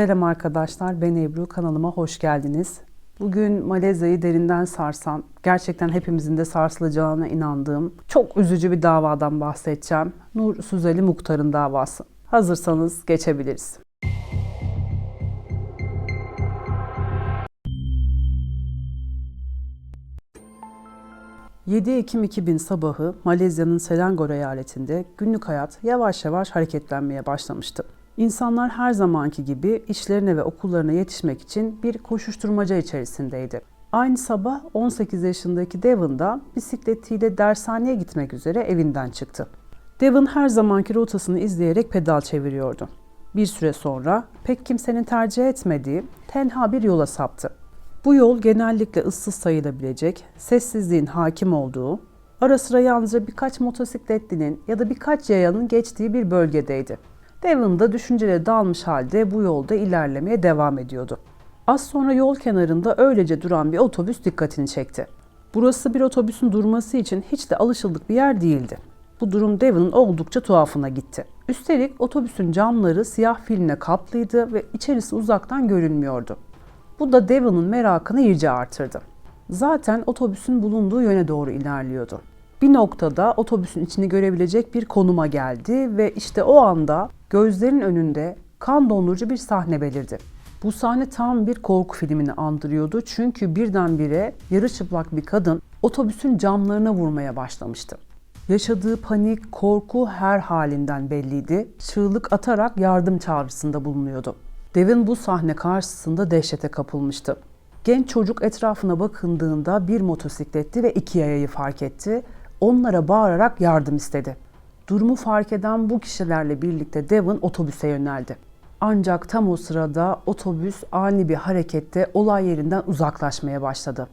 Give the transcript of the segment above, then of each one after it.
Selam arkadaşlar, ben Ebru. Kanalıma hoş geldiniz. Bugün Malezya'yı derinden sarsan, gerçekten hepimizin de sarsılacağına inandığım çok üzücü bir davadan bahsedeceğim. Nur Suzeli Muhtar'ın davası. Hazırsanız geçebiliriz. ...7 Ekim 2000 sabahı Malezya'nın Selangor eyaletinde günlük hayat yavaş yavaş hareketlenmeye başlamıştı. İnsanlar her zamanki gibi işlerine ve okullarına yetişmek için bir koşuşturmaca içerisindeydi. Aynı sabah 18 yaşındaki Devon da bisikletiyle dershaneye gitmek üzere evinden çıktı. Devon her zamanki rotasını izleyerek pedal çeviriyordu. Bir süre sonra pek kimsenin tercih etmediği tenha bir yola saptı. Bu yol genellikle ıssız sayılabilecek, sessizliğin hakim olduğu, ara sıra yalnızca birkaç motosikletlinin ya da birkaç yayanın geçtiği bir bölgedeydi. Devon da düşüncelere dalmış halde bu yolda ilerlemeye devam ediyordu. Az sonra yol kenarında öylece duran bir otobüs dikkatini çekti. Burası bir otobüsün durması için hiç de alışıldık bir yer değildi. Bu durum Devon'un oldukça tuhafına gitti. Üstelik otobüsün camları siyah filmle kaplıydı ve içerisi uzaktan görünmüyordu. Bu da Devon'un merakını iyice artırdı. Zaten otobüsün bulunduğu yöne doğru ilerliyordu. Bir noktada otobüsün içini görebilecek bir konuma geldi ve işte o anda gözlerin önünde kan dondurucu bir sahne belirdi. Bu sahne tam bir korku filmini andırıyordu çünkü birdenbire yarı çıplak bir kadın otobüsün camlarına vurmaya başlamıştı. Yaşadığı panik, korku her halinden belliydi. Çığlık atarak yardım çağrısında bulunuyordu. Devin bu sahne karşısında dehşete kapılmıştı. Genç çocuk etrafına bakındığında bir motosikletti ve iki yayayı fark etti. Onlara bağırarak yardım istedi. Durumu fark eden bu kişilerle birlikte Devon otobüse yöneldi. Ancak tam o sırada otobüs ani bir harekette olay yerinden uzaklaşmaya başladı.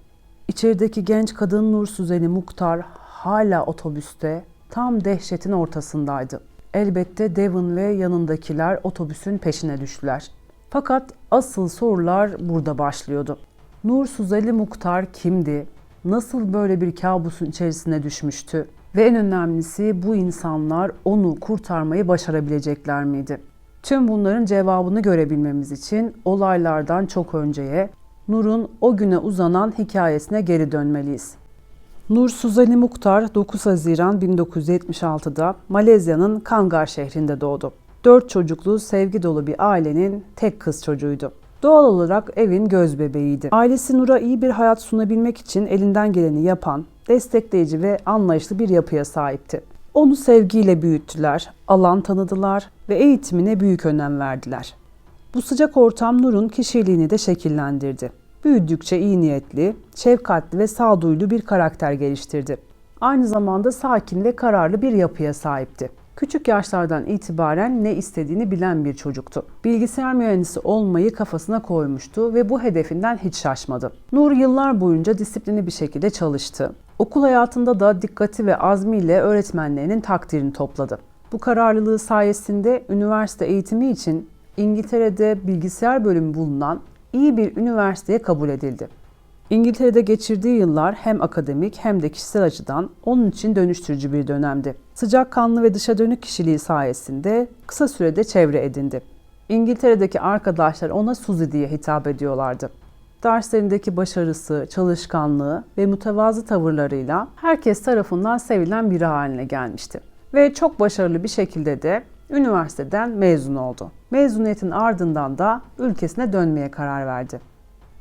İçerideki genç kadın Nur Suzeni Muhtar hala otobüste tam dehşetin ortasındaydı. Elbette Devon ve yanındakiler otobüsün peşine düştüler. Fakat asıl sorular burada başlıyordu. Nur Suzeli Muhtar kimdi? Nasıl böyle bir kabusun içerisine düşmüştü? Ve en önemlisi bu insanlar onu kurtarmayı başarabilecekler miydi? Tüm bunların cevabını görebilmemiz için olaylardan çok önceye Nur'un o güne uzanan hikayesine geri dönmeliyiz. Nur Suzani Muhtar 9 Haziran 1976'da Malezya'nın Kangar şehrinde doğdu. Dört çocuklu, sevgi dolu bir ailenin tek kız çocuğuydu. Doğal olarak evin göz bebeğiydi. Ailesi Nur'a iyi bir hayat sunabilmek için elinden geleni yapan, destekleyici ve anlayışlı bir yapıya sahipti. Onu sevgiyle büyüttüler, alan tanıdılar ve eğitimine büyük önem verdiler. Bu sıcak ortam Nur'un kişiliğini de şekillendirdi. Büyüdükçe iyi niyetli, şefkatli ve sağduyulu bir karakter geliştirdi. Aynı zamanda sakin ve kararlı bir yapıya sahipti. Küçük yaşlardan itibaren ne istediğini bilen bir çocuktu. Bilgisayar mühendisi olmayı kafasına koymuştu ve bu hedefinden hiç şaşmadı. Nur yıllar boyunca disiplinli bir şekilde çalıştı. Okul hayatında da dikkati ve azmiyle öğretmenlerinin takdirini topladı. Bu kararlılığı sayesinde üniversite eğitimi için İngiltere'de bilgisayar bölümü bulunan iyi bir üniversiteye kabul edildi. İngiltere'de geçirdiği yıllar hem akademik hem de kişisel açıdan onun için dönüştürücü bir dönemdi. Sıcakkanlı ve dışa dönük kişiliği sayesinde kısa sürede çevre edindi. İngiltere'deki arkadaşlar ona Suzy diye hitap ediyorlardı. Derslerindeki başarısı, çalışkanlığı ve mütevazı tavırlarıyla herkes tarafından sevilen biri haline gelmişti. Ve çok başarılı bir şekilde de üniversiteden mezun oldu. Mezuniyetin ardından da ülkesine dönmeye karar verdi.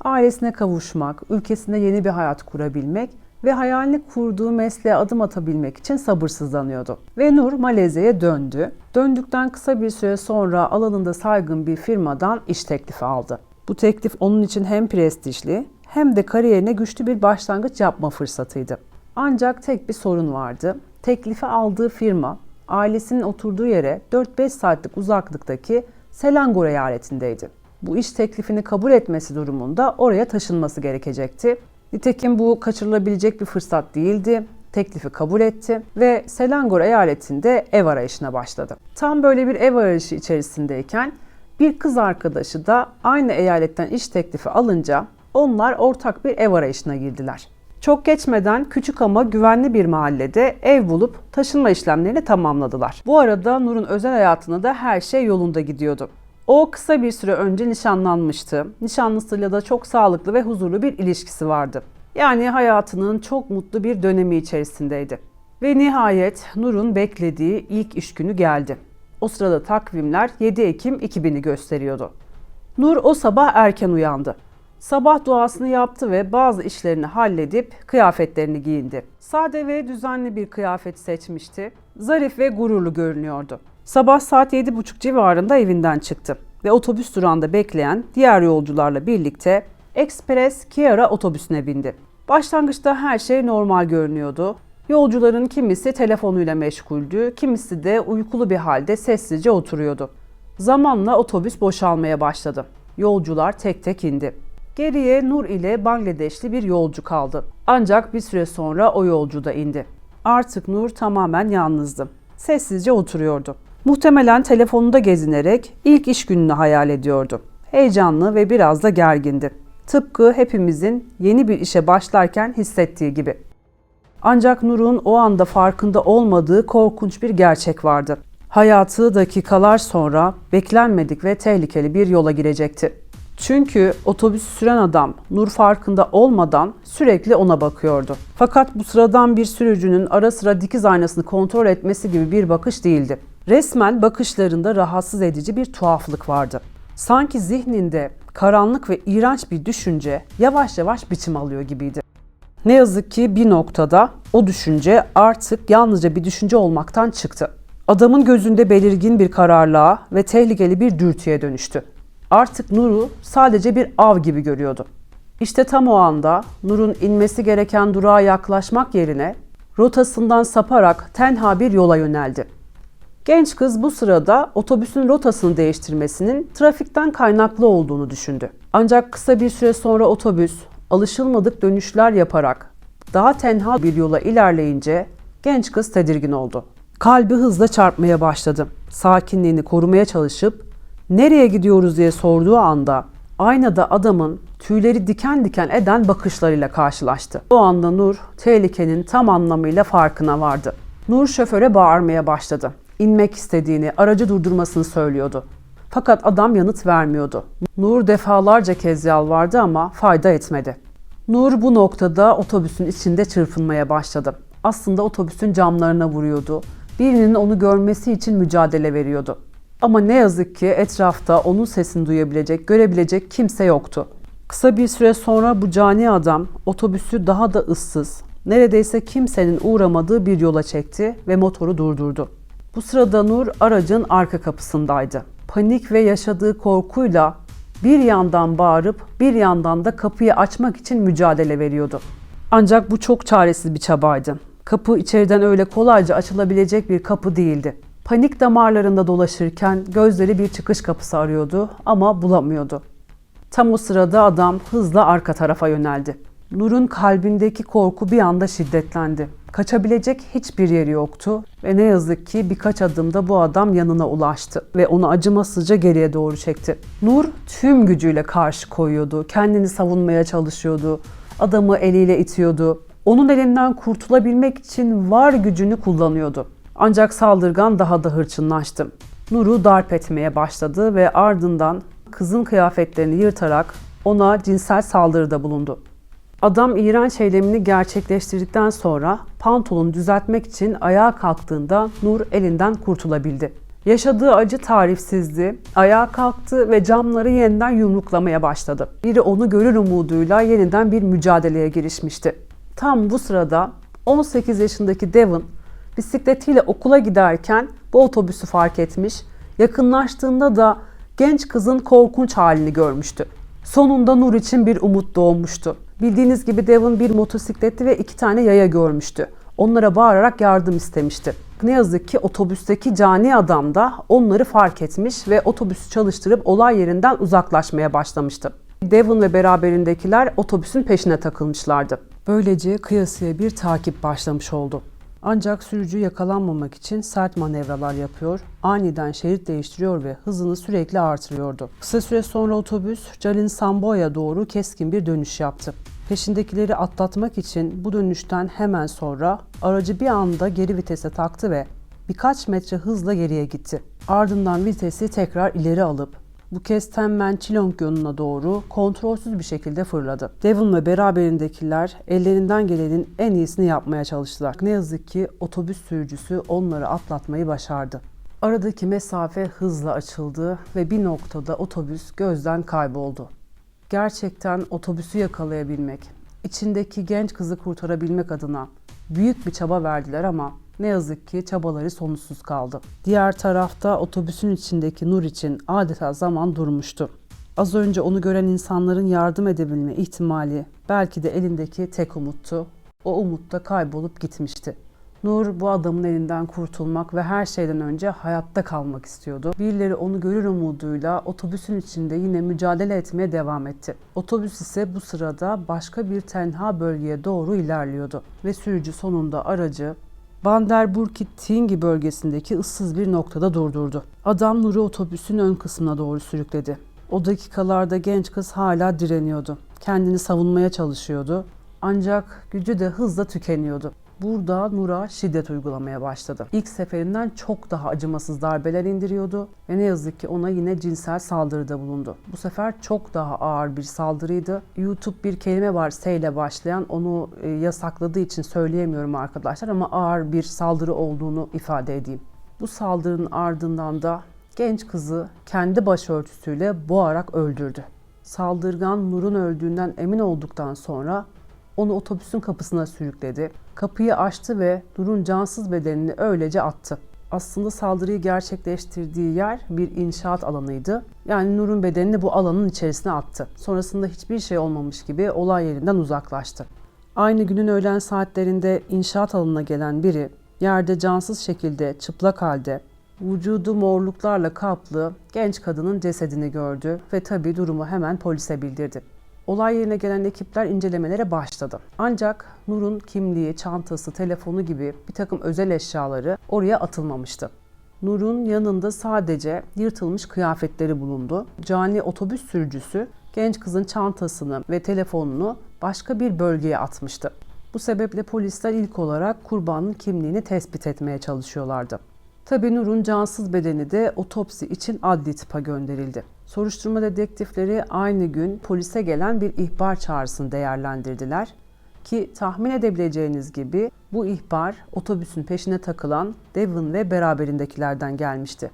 Ailesine kavuşmak, ülkesinde yeni bir hayat kurabilmek ve hayalini kurduğu mesleğe adım atabilmek için sabırsızlanıyordu. Ve Nur Malezya'ya döndü. Döndükten kısa bir süre sonra alanında saygın bir firmadan iş teklifi aldı. Bu teklif onun için hem prestijli hem de kariyerine güçlü bir başlangıç yapma fırsatıydı. Ancak tek bir sorun vardı. Teklifi aldığı firma ailesinin oturduğu yere 4-5 saatlik uzaklıktaki Selangor eyaletindeydi. Bu iş teklifini kabul etmesi durumunda oraya taşınması gerekecekti. Nitekim bu kaçırılabilecek bir fırsat değildi. Teklifi kabul etti ve Selangor eyaletinde ev arayışına başladı. Tam böyle bir ev arayışı içerisindeyken bir kız arkadaşı da aynı eyaletten iş teklifi alınca onlar ortak bir ev arayışına girdiler. Çok geçmeden küçük ama güvenli bir mahallede ev bulup taşınma işlemlerini tamamladılar. Bu arada Nur'un özel hayatında da her şey yolunda gidiyordu. O kısa bir süre önce nişanlanmıştı. Nişanlısıyla da çok sağlıklı ve huzurlu bir ilişkisi vardı. Yani hayatının çok mutlu bir dönemi içerisindeydi. Ve nihayet Nur'un beklediği ilk iş günü geldi. O sırada takvimler 7 Ekim 2000'i gösteriyordu. Nur o sabah erken uyandı. Sabah duasını yaptı ve bazı işlerini halledip kıyafetlerini giyindi. Sade ve düzenli bir kıyafet seçmişti. Zarif ve gururlu görünüyordu. Sabah saat 7.30 civarında evinden çıktı ve otobüs durağında bekleyen diğer yolcularla birlikte Express Kiara otobüsüne bindi. Başlangıçta her şey normal görünüyordu. Yolcuların kimisi telefonuyla meşguldü, kimisi de uykulu bir halde sessizce oturuyordu. Zamanla otobüs boşalmaya başladı. Yolcular tek tek indi. Geriye Nur ile Bangladeşli bir yolcu kaldı. Ancak bir süre sonra o yolcu da indi. Artık Nur tamamen yalnızdı. Sessizce oturuyordu. Muhtemelen telefonunda gezinerek ilk iş gününü hayal ediyordu. Heyecanlı ve biraz da gergindi. Tıpkı hepimizin yeni bir işe başlarken hissettiği gibi. Ancak Nur'un o anda farkında olmadığı korkunç bir gerçek vardı. Hayatı dakikalar sonra beklenmedik ve tehlikeli bir yola girecekti. Çünkü otobüs süren adam Nur farkında olmadan sürekli ona bakıyordu. Fakat bu sıradan bir sürücünün ara sıra dikiz aynasını kontrol etmesi gibi bir bakış değildi. Resmen bakışlarında rahatsız edici bir tuhaflık vardı. Sanki zihninde karanlık ve iğrenç bir düşünce yavaş yavaş biçim alıyor gibiydi. Ne yazık ki bir noktada o düşünce artık yalnızca bir düşünce olmaktan çıktı. Adamın gözünde belirgin bir kararlılığa ve tehlikeli bir dürtüye dönüştü. Artık Nur'u sadece bir av gibi görüyordu. İşte tam o anda Nur'un inmesi gereken durağa yaklaşmak yerine rotasından saparak tenha bir yola yöneldi. Genç kız bu sırada otobüsün rotasını değiştirmesinin trafikten kaynaklı olduğunu düşündü. Ancak kısa bir süre sonra otobüs alışılmadık dönüşler yaparak daha tenha bir yola ilerleyince genç kız tedirgin oldu. Kalbi hızla çarpmaya başladı. Sakinliğini korumaya çalışıp nereye gidiyoruz diye sorduğu anda aynada adamın tüyleri diken diken eden bakışlarıyla karşılaştı. O anda Nur tehlikenin tam anlamıyla farkına vardı. Nur şoföre bağırmaya başladı. İnmek istediğini, aracı durdurmasını söylüyordu. Fakat adam yanıt vermiyordu. Nur defalarca kez yalvardı ama fayda etmedi. Nur bu noktada otobüsün içinde çırpınmaya başladı. Aslında otobüsün camlarına vuruyordu. Birinin onu görmesi için mücadele veriyordu. Ama ne yazık ki etrafta onun sesini duyabilecek, görebilecek kimse yoktu. Kısa bir süre sonra bu cani adam otobüsü daha da ıssız, neredeyse kimsenin uğramadığı bir yola çekti ve motoru durdurdu. Bu sırada Nur aracın arka kapısındaydı. Panik ve yaşadığı korkuyla bir yandan bağırıp bir yandan da kapıyı açmak için mücadele veriyordu. Ancak bu çok çaresiz bir çabaydı. Kapı içeriden öyle kolayca açılabilecek bir kapı değildi. Panik damarlarında dolaşırken gözleri bir çıkış kapısı arıyordu ama bulamıyordu. Tam o sırada adam hızla arka tarafa yöneldi. Nur'un kalbindeki korku bir anda şiddetlendi. Kaçabilecek hiçbir yeri yoktu ve ne yazık ki birkaç adımda bu adam yanına ulaştı ve onu acımasızca geriye doğru çekti. Nur tüm gücüyle karşı koyuyordu, kendini savunmaya çalışıyordu, adamı eliyle itiyordu. Onun elinden kurtulabilmek için var gücünü kullanıyordu. Ancak saldırgan daha da hırçınlaştı. Nur'u darp etmeye başladı ve ardından kızın kıyafetlerini yırtarak ona cinsel saldırıda bulundu. Adam iğrenç eylemini gerçekleştirdikten sonra pantolonu düzeltmek için ayağa kalktığında Nur elinden kurtulabildi. Yaşadığı acı tarifsizdi. Ayağa kalktı ve camları yeniden yumruklamaya başladı. Biri onu görür umuduyla yeniden bir mücadeleye girişmişti. Tam bu sırada 18 yaşındaki Devon bisikletiyle okula giderken bu otobüsü fark etmiş, yakınlaştığında da genç kızın korkunç halini görmüştü. Sonunda Nur için bir umut doğmuştu. Bildiğiniz gibi Devon bir motosikleti ve iki tane yaya görmüştü. Onlara bağırarak yardım istemişti. Ne yazık ki otobüsteki cani adam da onları fark etmiş ve otobüsü çalıştırıp olay yerinden uzaklaşmaya başlamıştı. Devon ve beraberindekiler otobüsün peşine takılmışlardı. Böylece kıyasıya bir takip başlamış oldu. Ancak sürücü yakalanmamak için sert manevralar yapıyor, aniden şerit değiştiriyor ve hızını sürekli artırıyordu. Kısa süre sonra otobüs Jalin Sambo'ya doğru keskin bir dönüş yaptı. Peşindekileri atlatmak için bu dönüşten hemen sonra aracı bir anda geri vitese taktı ve birkaç metre hızla geriye gitti. Ardından vitesi tekrar ileri alıp Bu kez Temmen Çilong yoluna doğru kontrolsüz bir şekilde fırladı. Devon ve beraberindekiler ellerinden gelenin en iyisini yapmaya çalıştılar. Ne yazık ki otobüs sürücüsü onları atlatmayı başardı. Aradaki mesafe hızla açıldı ve bir noktada otobüs gözden kayboldu. Gerçekten otobüsü yakalayabilmek, içindeki genç kızı kurtarabilmek adına büyük bir çaba verdiler ama ne yazık ki çabaları sonuçsuz kaldı. Diğer tarafta otobüsün içindeki Nur için adeta zaman durmuştu. Az önce onu gören insanların yardım edebilme ihtimali belki de elindeki tek umuttu. O umut da kaybolup gitmişti. Nur bu adamın elinden kurtulmak ve her şeyden önce hayatta kalmak istiyordu. Birileri onu görür umuduyla otobüsün içinde yine mücadele etmeye devam etti. Otobüs ise bu sırada başka bir tenha bölgeye doğru ilerliyordu ve sürücü sonunda aracı Banderburg Tingi bölgesindeki ıssız bir noktada durdurdu. Adam Nur'u otobüsün ön kısmına doğru sürükledi. O dakikalarda genç kız hala direniyordu. Kendini savunmaya çalışıyordu. Ancak gücü de hızla tükeniyordu. Burada Nur'a şiddet uygulamaya başladı. İlk seferinden çok daha acımasız darbeler indiriyordu ve ne yazık ki ona yine cinsel saldırıda bulundu. Bu sefer çok daha ağır bir saldırıydı. YouTube bir kelime var S ile başlayan onu e, yasakladığı için söyleyemiyorum arkadaşlar ama ağır bir saldırı olduğunu ifade edeyim. Bu saldırının ardından da genç kızı kendi başörtüsüyle boğarak öldürdü. Saldırgan Nur'un öldüğünden emin olduktan sonra onu otobüsün kapısına sürükledi. Kapıyı açtı ve Nur'un cansız bedenini öylece attı. Aslında saldırıyı gerçekleştirdiği yer bir inşaat alanıydı. Yani Nur'un bedenini bu alanın içerisine attı. Sonrasında hiçbir şey olmamış gibi olay yerinden uzaklaştı. Aynı günün öğlen saatlerinde inşaat alanına gelen biri yerde cansız şekilde çıplak halde vücudu morluklarla kaplı genç kadının cesedini gördü ve tabii durumu hemen polise bildirdi. Olay yerine gelen ekipler incelemelere başladı. Ancak Nur'un kimliği, çantası, telefonu gibi bir takım özel eşyaları oraya atılmamıştı. Nur'un yanında sadece yırtılmış kıyafetleri bulundu. Cani otobüs sürücüsü genç kızın çantasını ve telefonunu başka bir bölgeye atmıştı. Bu sebeple polisler ilk olarak kurbanın kimliğini tespit etmeye çalışıyorlardı. Tabii Nur'un cansız bedeni de otopsi için adli tıpa gönderildi. Soruşturma dedektifleri aynı gün polise gelen bir ihbar çağrısını değerlendirdiler. Ki tahmin edebileceğiniz gibi bu ihbar otobüsün peşine takılan Devon ve beraberindekilerden gelmişti.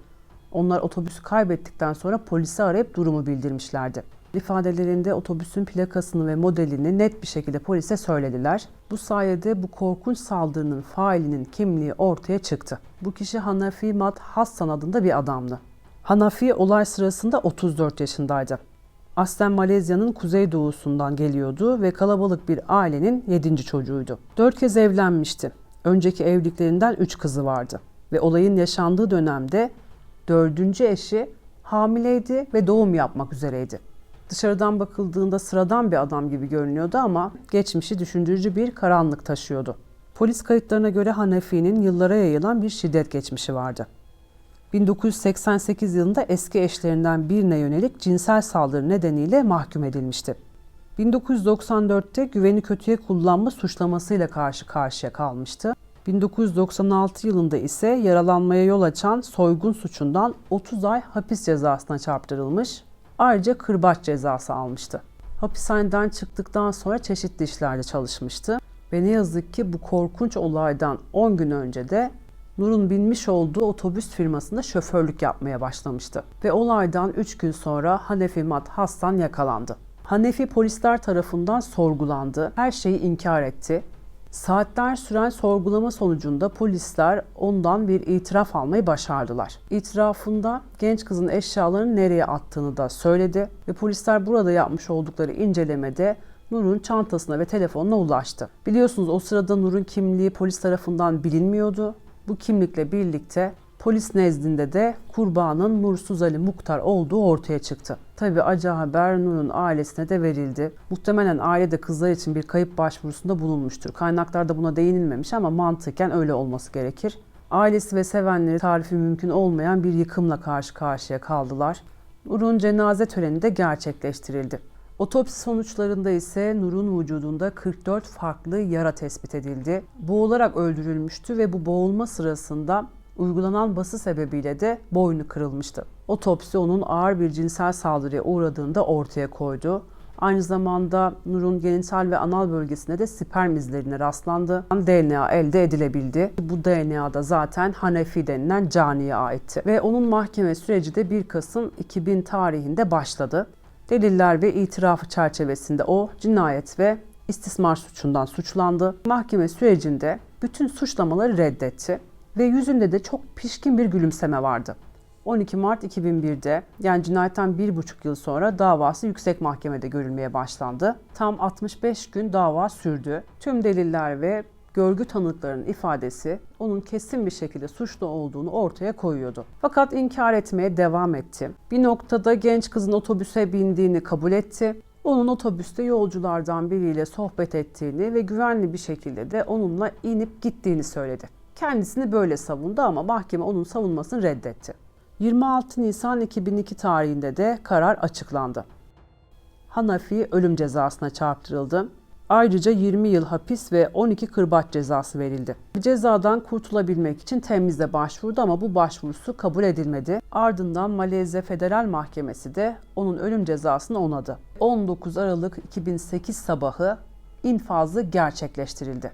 Onlar otobüsü kaybettikten sonra polisi arayıp durumu bildirmişlerdi. İfadelerinde otobüsün plakasını ve modelini net bir şekilde polise söylediler. Bu sayede bu korkunç saldırının failinin kimliği ortaya çıktı. Bu kişi Hanafi Mat Hassan adında bir adamdı. Hanafi olay sırasında 34 yaşındaydı. Aslen Malezya'nın kuzeydoğusundan geliyordu ve kalabalık bir ailenin 7. çocuğuydu. 4 kez evlenmişti. Önceki evliliklerinden 3 kızı vardı. Ve olayın yaşandığı dönemde 4. eşi hamileydi ve doğum yapmak üzereydi. Dışarıdan bakıldığında sıradan bir adam gibi görünüyordu ama geçmişi düşündürücü bir karanlık taşıyordu. Polis kayıtlarına göre Hanefi'nin yıllara yayılan bir şiddet geçmişi vardı. 1988 yılında eski eşlerinden birine yönelik cinsel saldırı nedeniyle mahkum edilmişti. 1994'te güveni kötüye kullanma suçlamasıyla karşı karşıya kalmıştı. 1996 yılında ise yaralanmaya yol açan soygun suçundan 30 ay hapis cezasına çarptırılmış, ayrıca kırbaç cezası almıştı. Hapishaneden çıktıktan sonra çeşitli işlerde çalışmıştı ve ne yazık ki bu korkunç olaydan 10 gün önce de Nur'un binmiş olduğu otobüs firmasında şoförlük yapmaya başlamıştı. Ve olaydan 3 gün sonra Hanefi Mat Hassan yakalandı. Hanefi polisler tarafından sorgulandı. Her şeyi inkar etti. Saatler süren sorgulama sonucunda polisler ondan bir itiraf almayı başardılar. İtirafında genç kızın eşyalarını nereye attığını da söyledi ve polisler burada yapmış oldukları incelemede Nur'un çantasına ve telefonuna ulaştı. Biliyorsunuz o sırada Nur'un kimliği polis tarafından bilinmiyordu. Bu kimlikle birlikte polis nezdinde de kurbanın Nursuz Ali Muktar olduğu ortaya çıktı. Tabi acı haber Nur'un ailesine de verildi. Muhtemelen aile de kızlar için bir kayıp başvurusunda bulunmuştur. Kaynaklarda buna değinilmemiş ama mantıken öyle olması gerekir. Ailesi ve sevenleri tarifi mümkün olmayan bir yıkımla karşı karşıya kaldılar. Nur'un cenaze töreni de gerçekleştirildi. Otopsi sonuçlarında ise Nur'un vücudunda 44 farklı yara tespit edildi. Boğularak öldürülmüştü ve bu boğulma sırasında uygulanan bası sebebiyle de boynu kırılmıştı. Otopsi onun ağır bir cinsel saldırıya uğradığında ortaya koydu. Aynı zamanda Nur'un genital ve anal bölgesinde de sperm izlerine rastlandı. DNA elde edilebildi. Bu DNA da zaten Hanefi denilen caniye aitti. Ve onun mahkeme süreci de 1 Kasım 2000 tarihinde başladı. Deliller ve itirafı çerçevesinde o cinayet ve istismar suçundan suçlandı. Mahkeme sürecinde bütün suçlamaları reddetti ve yüzünde de çok pişkin bir gülümseme vardı. 12 Mart 2001'de yani cinayetten bir buçuk yıl sonra davası yüksek mahkemede görülmeye başlandı. Tam 65 gün dava sürdü. Tüm deliller ve görgü tanıklarının ifadesi onun kesin bir şekilde suçlu olduğunu ortaya koyuyordu. Fakat inkar etmeye devam etti. Bir noktada genç kızın otobüse bindiğini kabul etti. Onun otobüste yolculardan biriyle sohbet ettiğini ve güvenli bir şekilde de onunla inip gittiğini söyledi. Kendisini böyle savundu ama mahkeme onun savunmasını reddetti. 26 Nisan 2002 tarihinde de karar açıklandı. Hanafi ölüm cezasına çarptırıldı. Ayrıca 20 yıl hapis ve 12 kırbaç cezası verildi. Cezadan kurtulabilmek için temizle başvurdu ama bu başvurusu kabul edilmedi. Ardından Malezya Federal Mahkemesi de onun ölüm cezasını onadı. 19 Aralık 2008 sabahı infazı gerçekleştirildi.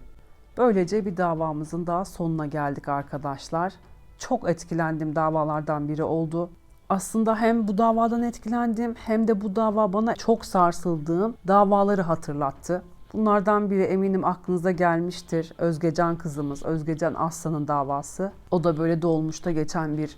Böylece bir davamızın daha sonuna geldik arkadaşlar. Çok etkilendim davalardan biri oldu. Aslında hem bu davadan etkilendim hem de bu dava bana çok sarsıldığım davaları hatırlattı. Bunlardan biri eminim aklınıza gelmiştir. Özgecan kızımız, Özgecan Aslan'ın davası. O da böyle dolmuşta geçen bir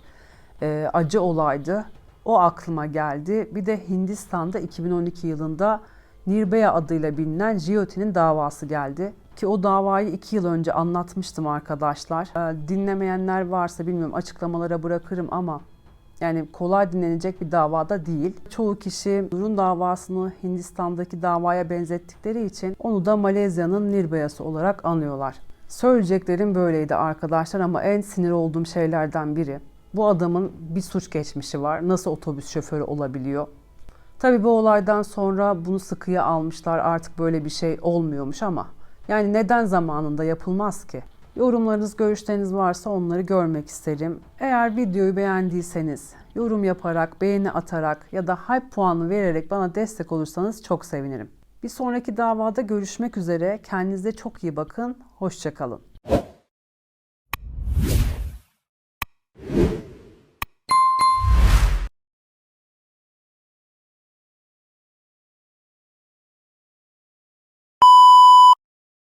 e, acı olaydı. O aklıma geldi. Bir de Hindistan'da 2012 yılında Nirbaya adıyla bilinen Jyoti'nin davası geldi. Ki o davayı iki yıl önce anlatmıştım arkadaşlar. E, dinlemeyenler varsa bilmiyorum açıklamalara bırakırım ama yani kolay dinlenecek bir davada değil. Çoğu kişi Nur'un davasını Hindistan'daki davaya benzettikleri için onu da Malezya'nın Nirbayası olarak anıyorlar. Söyleyeceklerim böyleydi arkadaşlar ama en sinir olduğum şeylerden biri. Bu adamın bir suç geçmişi var. Nasıl otobüs şoförü olabiliyor? Tabii bu olaydan sonra bunu sıkıya almışlar. Artık böyle bir şey olmuyormuş ama yani neden zamanında yapılmaz ki? Yorumlarınız, görüşleriniz varsa onları görmek isterim. Eğer videoyu beğendiyseniz yorum yaparak, beğeni atarak ya da hype puanı vererek bana destek olursanız çok sevinirim. Bir sonraki davada görüşmek üzere. Kendinize çok iyi bakın. Hoşçakalın.